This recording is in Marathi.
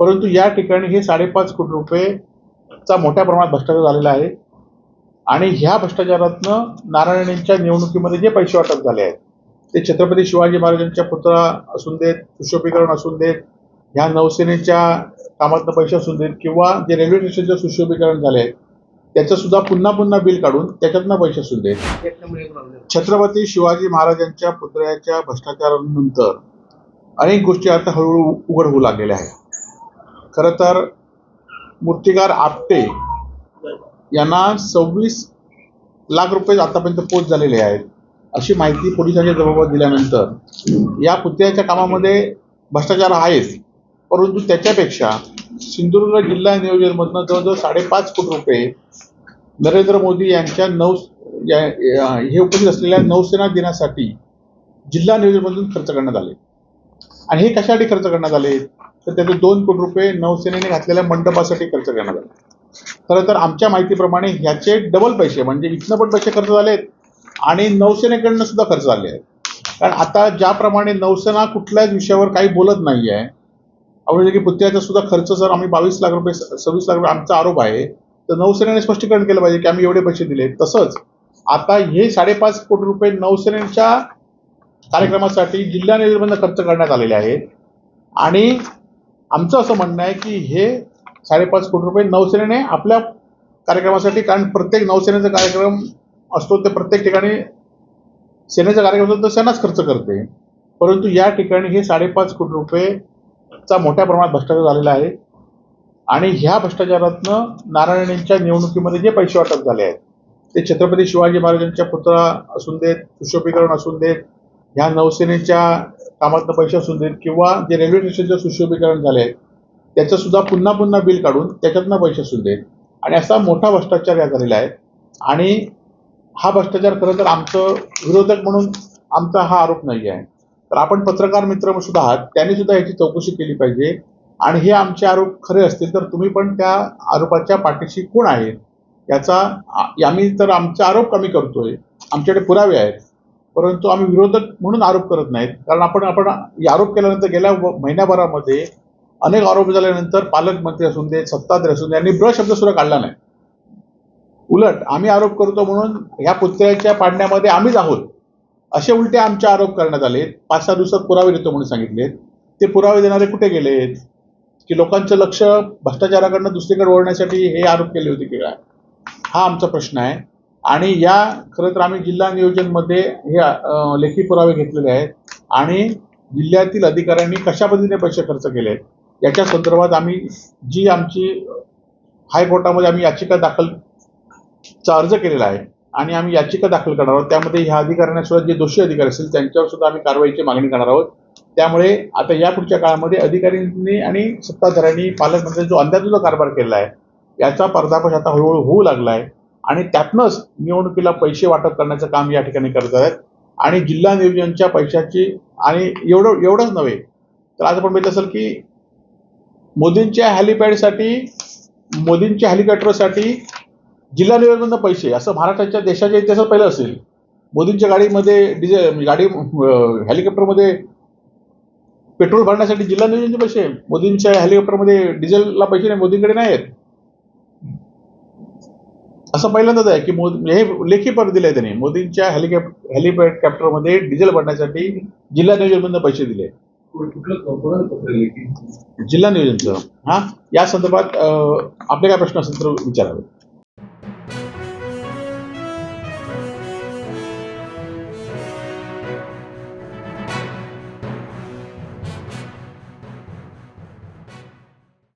परंतु या ठिकाणी हे साडेपाच कोटी रुपयेचा मोठ्या प्रमाणात भ्रष्टाचार झालेला आहे. आणि ह्या भ्रष्टाचारातनं नारायण यांच्या निवडणुकीमध्ये जे पैसे वाटप झाले आहेत ते छत्रपती शिवाजी महाराजांच्या पुतळा असून देत सुशोभीकरण असून देत ह्या नौसेनेच्या कामातनं पैसे असून देत किंवा जे रेल्वे स्टेशनचं सुशोभीकरण झाले आहे त्याचं सुद्धा पुन्हा पुन्हा बिल काढून त्याच्यातनं पैसे असून देत. छत्रपती शिवाजी महाराजांच्या पुतळ्याच्या भ्रष्टाचारानंतर अनेक गोष्टी आता हळूहळू उघड होऊ लागलेल्या आहेत. खरं तर मूर्तिकार आपटे यांना सव्वीस लाख रुपये आतापर्यंत पोच झालेले आहेत. अशी माहिती पोलिसांच्या जबाबात दिल्यानंतर या पुतळ्याच्या कामामध्ये भ्रष्टाचार आहेच. परंतु त्याच्यापेक्षा सिंधुदुर्ग जिल्हा नियोजनमधनं जवळजवळ साडेपाच कोटी रुपये नरेंद्र मोदी यांच्या नौ या हे उपस्थित असलेल्या नौसेना दिनासाठी जिल्हा नियोजनमधून खर्च करण्यात आले. आणि हे कशासाठी खर्च करण्यात आले? तर त्याचे दोन कोटी रुपये नौसेनेने घातलेल्या मंडपासाठी खर्च करण्यात आले. खरं तर आमच्या माहितीप्रमाणे ह्याचे डबल पैसे म्हणजे इथनं पण पैसे खर्च झालेत आणि नौसेनेकडनं सुद्धा खर्च झाले आहेत. कारण आता ज्याप्रमाणे नौसेना कुठल्याच विषयावर काही बोलत नाही आहे आवडले की पुत्याचा सुद्धा खर्च जर आम्ही बावीस लाख रुपये सव्वीस लाख रुपये आमचा आरोप आहे तर नौसेनेने स्पष्टीकरण केलं पाहिजे की आम्ही एवढे पैसे दिले तसंच आता हे साडेपाच कोटी रुपये नौसेनेच्या कार्यक्रमासाठी जिल्हा निर्बंध खर्च करण्यात आलेले आहेत. आणि आमचं असं म्हणणं आहे की हे साडेपाच कोटी रुपये नौसेनेने आपल्या कार्यक्रमासाठी कारण प्रत्येक नौसेनेचा कार्यक्रम असतो ते प्रत्येक ठिकाणी सेनेचा कार्यक्रम असतो तर सेनाच खर्च करते. परंतु या ठिकाणी हे साडेपाच कोटी रुपयेचा मोठ्या प्रमाणात भ्रष्टाचार झालेला आहे. आणि ह्या भ्रष्टाचारातनं नारायण यांच्या निवडणुकीमध्ये जे पैसे वाटप झाले आहेत ते छत्रपती शिवाजी महाराजांच्या पुतळा असून देत सुशोभीकरण असून देत ह्या नौसेनेच्या कामातनं पैसे असू देत किंवा जे रेल्वे स्टेशनचं सुशोभीकरण झाले आहे त्याचं सुद्धा पुन्हा पुन्हा बिल काढून त्याच्यातनं पैसे असू देत. आणि असा मोठा भ्रष्टाचार या झालेला आहे. आणि हा भ्रष्टाचार खरं तर आमचं विरोधक म्हणून आमचा हा आरोप नाही आहे तर आपण पत्रकार मित्र सुद्धा आहात त्यांनी सुद्धा याची चौकशी केली पाहिजे. आणि हे आमचे आरोप खरे असतील तर तुम्ही पण त्या आरोपाच्या पाठीशी कोण आहे? याचा आम्ही तर आमचा आरोप कमी करतोय. आमच्याकडे पुरावे आहेत. परंतु आम्ही विरोधक म्हणून आरोप करत नाहीत. कारण आपण आपण आरोप केल्यानंतर गेल्या व- महिन्याभरामध्ये अनेक आरोप झाल्यानंतर पालकमंत्री असून दे सत्ताधारी असून दे यांनी ब्र शब्द सुद्धा काढला नाही. उलट आम्ही आरोप करतो म्हणून ह्या पुतळ्याच्या पाडण्यामध्ये आम्हीच आहोत. असे उलटे आमचे आरोप करण्यात आले. पाच सहा दिवसात पुरावे देतो म्हणून सांगितले ते पुरावे देणारे कुठे गेलेत? की लोकांचं लक्ष भ्रष्टाचाराकडनं दुसरीकडे ओढण्यासाठी हे आरोप केले होते की काय? हा आमचा प्रश्न आहे. आणि या खरं तर आम्ही जिल्हा नियोजनमध्ये हे लेखी पुरावे घेतलेले आहेत. आणि जिल्ह्यातील अधिकाऱ्यांनी कशा पद्धतीने पैसे खर्च केले आहेत याच्या संदर्भात आम्ही जी आमची हायकोर्टामध्ये आम्ही याचिका दाखल चा अर्ज केलेला आहे आणि आम्ही याचिका दाखल करणार आहोत. त्यामध्ये ह्या अधिकाऱ्यांना सुद्धा जे दोषी अधिकारी असतील त्यांच्यावर सुद्धा आम्ही कारवाईची मागणी करणार आहोत. त्यामुळे आता या पुढच्या काळामध्ये अधिकाऱ्यांनी आणि सत्ताधाऱ्यांनी पालकमंत्र्यांनी जो अंदाजूचा कारभार केला आहे याचा पर्दाफाश आता हळूहळू होऊ लागला आहे. आणि त्यातनंच निवडणुकीला पैसे वाटप करण्याचं काम या ठिकाणी करत आहेत. आणि जिल्हा नियोजनच्या पैशाची आणि एवढं एवढंच नव्हे. तर आज आपण बघितलं असेल की मोदींच्या हॅलिपॅडसाठी मोदींच्या हेलिकॉप्टरसाठी जिल्हा नियोजनमधनं पैसे असं महाराष्ट्राच्या देशाच्या इतिहासात पहिलं असेल. मोदींच्या गाडीमध्ये डिझेल म्हणजे गाडी हेलिकॉप्टरमध्ये पेट्रोल भरण्यासाठी जिल्हा नियोजनचे पैसे मोदींच्या हेलिकॉप्टरमध्ये डिझेलला पैसे नाही मोदींकडे नाही आहेत असं पहिल्यांदाच आहे की मोदी हे लेखी पर दिले त्यांनी. मोदींच्या हेलिकॅप हेलिपॅड कॅप्टरमध्ये डिझेल भरण्यासाठी जिल्हा नियोजनमधून पैसे दिले. जिल्हा नियोजनचं. हा? या संदर्भात आपले काय प्रश्न असेल तर विचारावे.